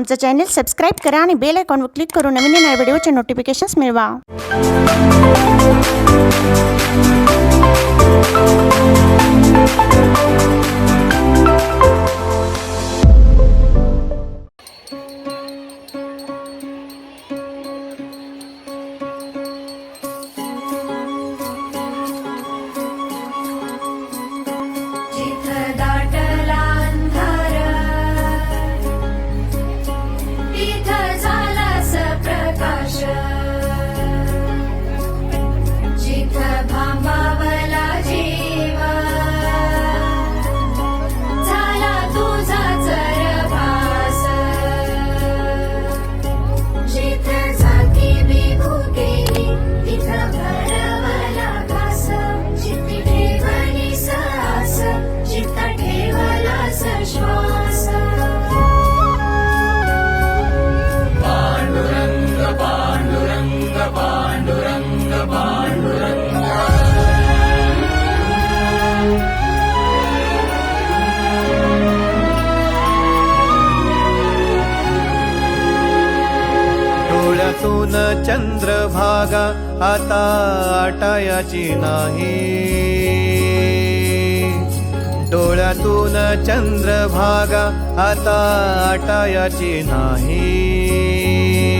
आमचं channel subscribe करा आणि बेल आयकॉनवर क्लिक करून नवीन नव्या व्हिडिओचे नोटिफिकेशन्स मिळवा. डोळ्यातून चंद्रभागा आता आटायाची नाही. डोळ्यातून चंद्रभागा आता आटायाची नाही.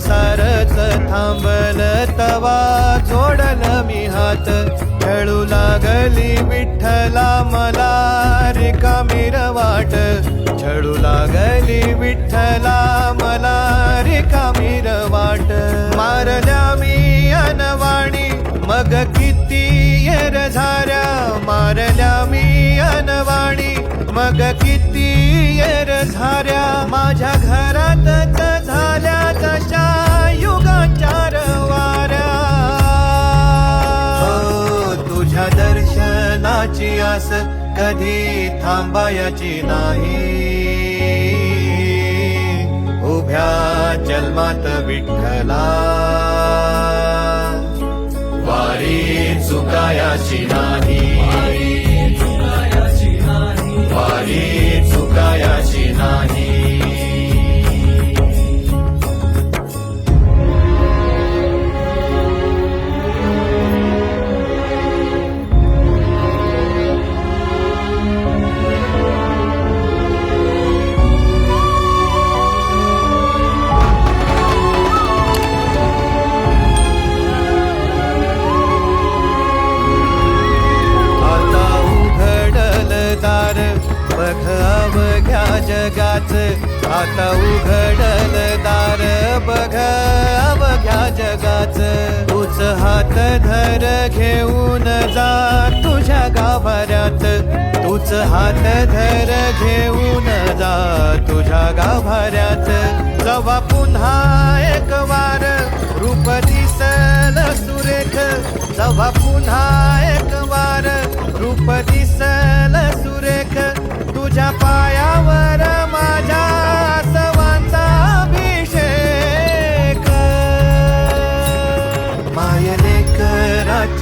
सारच थांबल तवा जोडल मी हात. खेळू लागली विठ्ठला मला रिकामी वाट. छळू लागली विठ्ठला मला रिकामी वाट. मारल्या मी अनवाणी मग किती येर झाऱ्या. मारल्या मी अनवाणी मग किती येर झाऱ्या. माझ्या घरात दर्शनाची आस कधी थांबायची नाही. उभ्या जन्मात विठ्ठला वारी चुकायाची नाही. वारी जगाच आता उघडल दार बघ अवघ्या जगाच. तूच हात धर घेऊन जा तुझ्या गाभाऱ्यात. तूच हात धर घेऊन जा तुझ्या गाभाऱ्यात. जवा पुन्हा एक वार रूप दिसल सुरेख. जवा पुन्हा